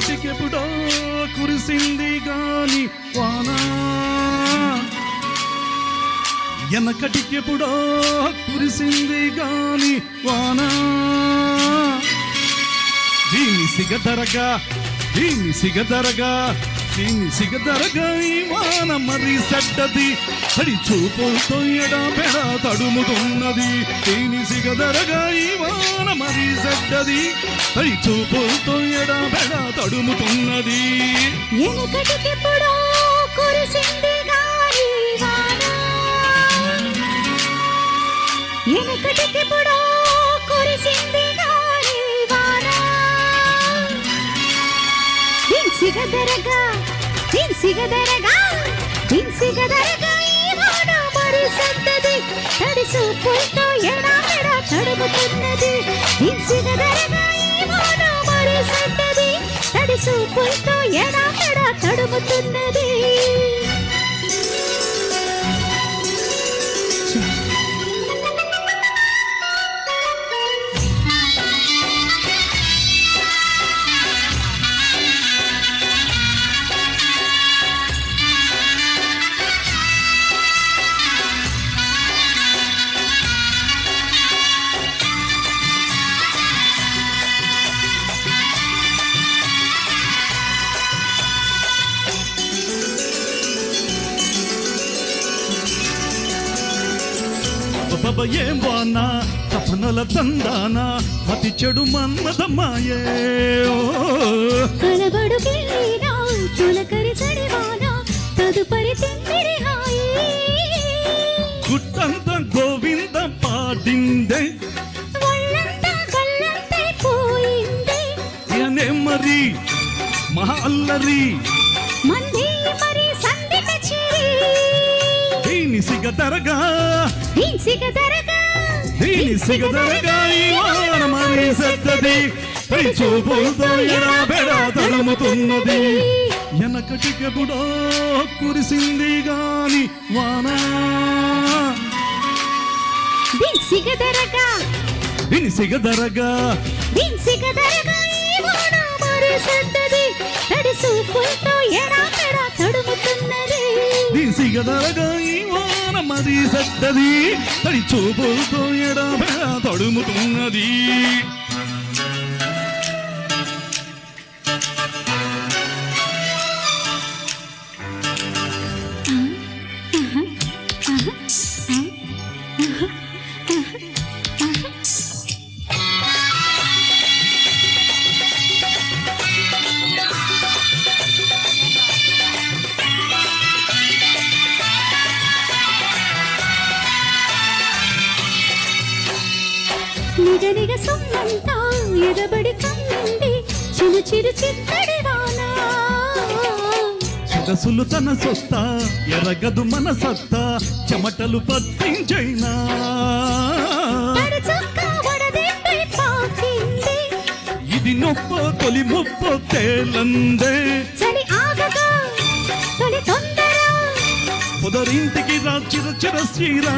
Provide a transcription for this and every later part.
చీకటికెప్పుడో కురిసింది గాని వాన. వెనకటికెప్పుడో కురిసింది గాని వాన. దీని సిగదరగా దీని సిగదరగా ఈ వాన మరి సెడ్డది. అడి చూపులతో ఎడా పెడ తడుముతున్నది. దీని సిగదరగా వాన మరి సెడ్డది. అడి చూపులతో ఎడా పెడ తడుముతున్నది. వెనకటికెప్పుడో కురిసింది. దిన్సిగదరగా దిన్సిగదరగా దిన్సిగదరగా ఈ వాన మరి సద్దది తడిసు పుల్తో ఎడా ఎడా తడుముతున్నది దిన్సిగదరగా ఈ వాన మరి సద్దది తడిసు పుల్తో ఎడా ఎడా తడుముతున్నది బాబా ఏం వానా తపనల తందానా? అతి చెడు మన్మదమ్మాయే ఓ. కలబడు గిల్లీనా తులకరి చడివానా తదుపరి తిమ్మిరి హాయి. గుట్టంత గోవింద పాడిందే. ఒళ్ళంతా గల్లంతైపోయింది ఏనే మరి మహా అల్లరి. మంది మరి సంధి కచేరి దీని సిగదరగా దీని సిగదరగా ఈ వాన మరి సద్దది పై చూపులతో ఎడా బెడా తడుముతున్నది వెనకటికెప్పుడో కురిసింది గాని వానా హింసిక దరగా దీని సిగదరగా హింసిక దరగా ఈ వాన మరి సద్దది తడిసు పుల్తో ఎడా ఎడా తడుముతున్నది దీని సిగదరగా ఈ వాన మరి సద్దది తడి చూపులతో ఎడబెడ తడుముతున్నది Mm-hmm. నిగనిగ సొమ్మంతా ఎగబడి కమ్మింది. చిరు చిరు చిత్తడి వాన. సొగసులు తన సొత్త ఎరగదు మన సత్త చెమటలు పాకింది. ఇది నొప్పో తొలి ముప్పో తేలందే. పొదరింటికి రా చిర చిర. శ్రీరా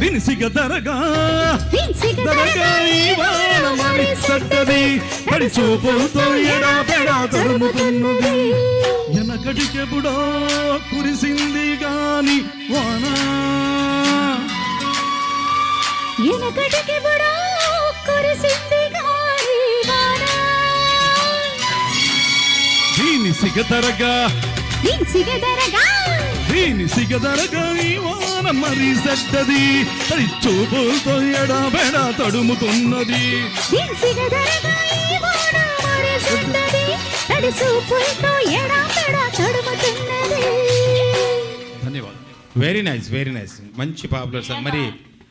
వినిసిగ దరగా దరగా ఈ వాన మరి సట్టది పడి చూపులతో ఎడా పెడా తడుముతున్నది. వెనకటికెప్పుడో కురిసింది గాని వానా. ఎనకటికి బుడో కురిసింది గాలి వాన. దిన్సిగ దరగా దీని సిగదరగా వాన మరి సెట్టది తడి చూపులతో ఎడా బెడా తడుముతున్నది. దిన్సిగ దరగా ఈ వాన మరి సుందరి తడిసు పుల్తో ఎడా పెడా తడుముతున్నది. ధన్యవాదాలు. వెరీ నైస్ వెరీ నైస్ మంచి పాపులర్ సార్. మరి